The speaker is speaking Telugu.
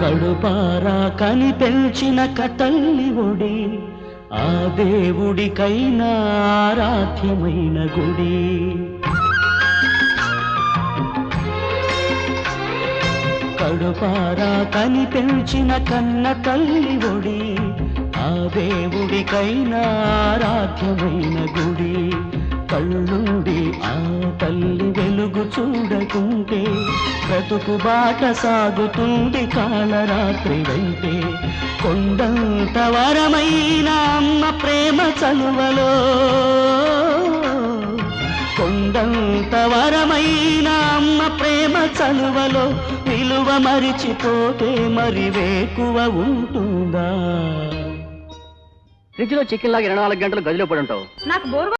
కడుపారా కని పెంచిన కతల్లి ఒడి ఆ దేవుడికైనా ఆరాధ్యమైన గుడి. కడుపారా కని పెంచిన కన్న తల్లి ఒడి ఆ దేవుడికైనా ఆరాధ్యమైన గుడి. కళ్ళుండి ఆ తల్లి బ్రతుకు బాట సాగుతుంది కాళరాత్రి వెంటే. కొండంత వరమైన అమ్మ ప్రేమ చలువలో కొండంత వరమైన అమ్మ ప్రేమ చలువలో విలువ మరిచిపోతే మరి వేకువ ఉంటుందా? ఫ్రిడ్జ్లో చికెన్ లాగా ఇరవై నాలుగు గంటలు గదిలో పడి ఉంటావు నాకు బోర్